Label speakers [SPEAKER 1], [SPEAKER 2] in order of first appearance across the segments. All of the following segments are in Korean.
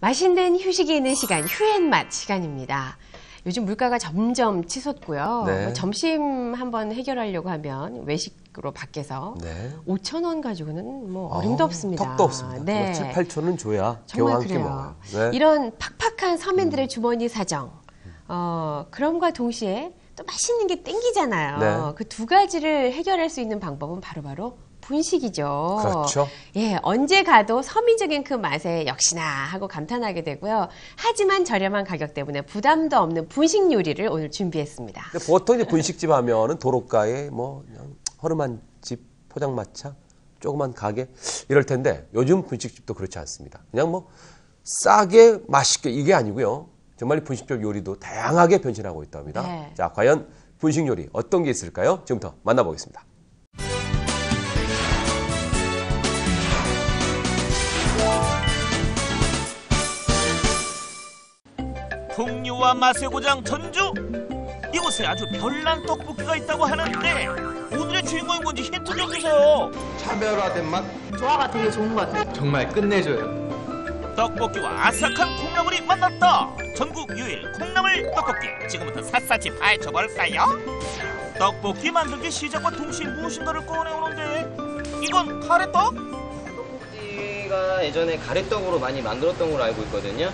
[SPEAKER 1] 맛있는 휴식이 있는 시간, 휴앤맛 시간입니다. 요즘 물가가 점점 치솟고요.
[SPEAKER 2] 네.
[SPEAKER 1] 뭐 점심 한번 해결하려고 하면 외식으로 밖에서
[SPEAKER 2] 네.
[SPEAKER 1] 5천 원 가지고는 뭐 어림도
[SPEAKER 2] 아,
[SPEAKER 1] 없습니다.
[SPEAKER 2] 턱도 없습니다.
[SPEAKER 1] 네.
[SPEAKER 2] 7, 8초는 줘야
[SPEAKER 1] 정말
[SPEAKER 2] 그래요. 네.
[SPEAKER 1] 이런 팍팍한 서민들의 주머니 사정, 어, 그럼과 동시에 또 맛있는 게 땡기잖아요.
[SPEAKER 2] 네.
[SPEAKER 1] 그두 가지를 해결할 수 있는 방법은 바로 바로 분식이죠.
[SPEAKER 2] 그렇죠.
[SPEAKER 1] 예, 언제 가도 서민적인 그 맛에 역시나 하고 감탄하게 되고요. 하지만 저렴한 가격 때문에 부담도 없는 분식 요리를 오늘 준비했습니다.
[SPEAKER 2] 근데 보통 이제 분식집 하면은 도로가에 뭐 그냥 허름한 집, 포장마차, 조그만 가게 이럴 텐데 요즘 분식집도 그렇지 않습니다. 그냥 뭐 싸게 맛있게 이게 아니고요. 정말 분식집 요리도 다양하게 변신하고 있다고 합니다.
[SPEAKER 1] 네.
[SPEAKER 2] 자, 과연 분식 요리 어떤 게 있을까요? 지금부터 만나보겠습니다.
[SPEAKER 3] 풍류와 맛의 고장 전주 이곳에 아주 별난 떡볶이가 있다고 하는데 오늘의 주인공이 뭔지 힌트 좀 주세요
[SPEAKER 4] 차별화된 맛
[SPEAKER 5] 조화가 되게 좋은 것 같아요.
[SPEAKER 4] 정말 끝내줘요.
[SPEAKER 3] 떡볶이와 아삭한 콩나물이 만났다 전국 유일 콩나물 떡볶이 지금부터 샅샅이 파헤쳐볼까요? 떡볶이 만들기 시작과 동시에 무엇인가를 꺼내오는데 이건 가래떡?
[SPEAKER 6] 떡볶이가 예전에 가래떡으로 많이 만들었던 걸로 알고 있거든요.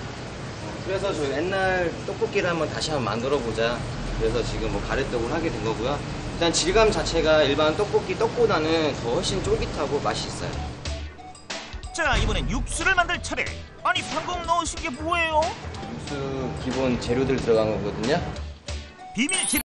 [SPEAKER 6] 그래서 저 옛날 떡볶이를 한번 다시 한번 만들어 보자. 그래서 지금 뭐 가래떡을 하게 된 거고요. 일단 질감 자체가 일반 떡볶이 떡보다는 더 훨씬 쫄깃하고 맛이 있어요.
[SPEAKER 3] 자 이번엔 육수를 만들 차례 아니 방금 넣으신 게 뭐예요?
[SPEAKER 6] 육수 기본 재료들 들어간 거거든요.
[SPEAKER 3] 비밀 재료